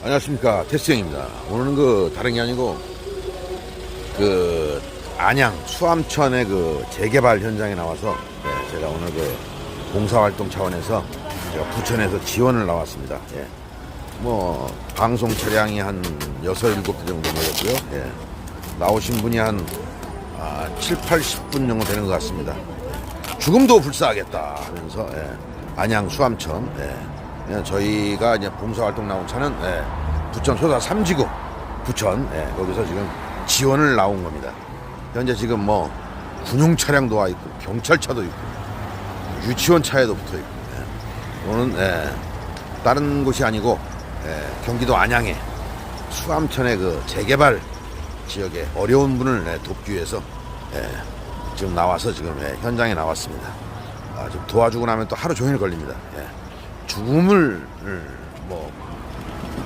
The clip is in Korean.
안녕하십니까 테스형입니다. 오늘은 그 다른 게 아니고 그 안양 수암천의 그 재개발 현장에 나와서 네, 제가 오늘 그 봉사활동 차원에서 제가 부천에서 지원을 나왔습니다. 예. 뭐 방송 차량이 한 여섯 일곱 대 정도 모였고요. 예. 나오신 분이 한 아, 7, 80분 정도 되는 것 같습니다. 죽음도 불사하겠다 하면서 예, 안양 수암천 예, 저희가 이제 봉사활동 나온 차는 예, 부천 소사 3지구 부천 예, 거기서 지금 지원을 나온 겁니다. 현재 지금 뭐 군용 차량도 와 있고 경찰차도 있고 유치원 차에도 붙어 있고 예. 오는 예, 다른 곳이 아니고 예, 경기도 안양의 수암천의 그 재개발 지역에 어려운 분을 예, 돕기 위해서 예, 지금 나와서 지금 예, 현장에 나왔습니다. 아, 좀 도와주고 나면 또 하루 종일 걸립니다. 예. 죽음을